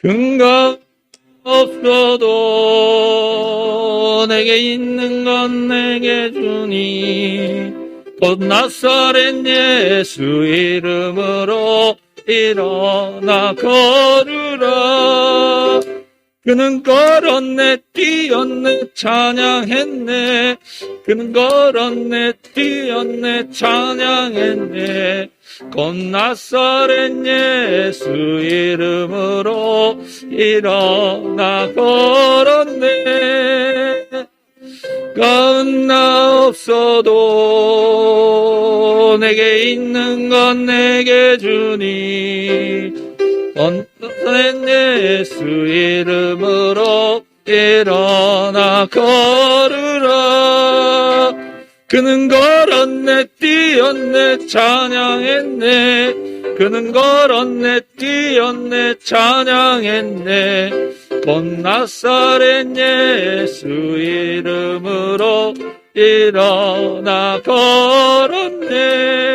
근거 없어도 내게 있는 건 내게 주니 곧 나사렛 예수 이름으로 일어나 걸으라 그는 걸었네 뛰었네 찬양했네. 그는 걸었네 뛰었네 찬양했네. 곧 나사렛 예수 이름으로 일어나 걸었네. 건나 없어도 내게 있는 건 내게 주니 건너는 예수 이름으로 일어나 걸으라. 그는 걸었네 뛰었네 찬양했네. 그는 걸었네 뛰었네 찬양했네. 곧 나사렛 예수 이름으로 일어나 걸었네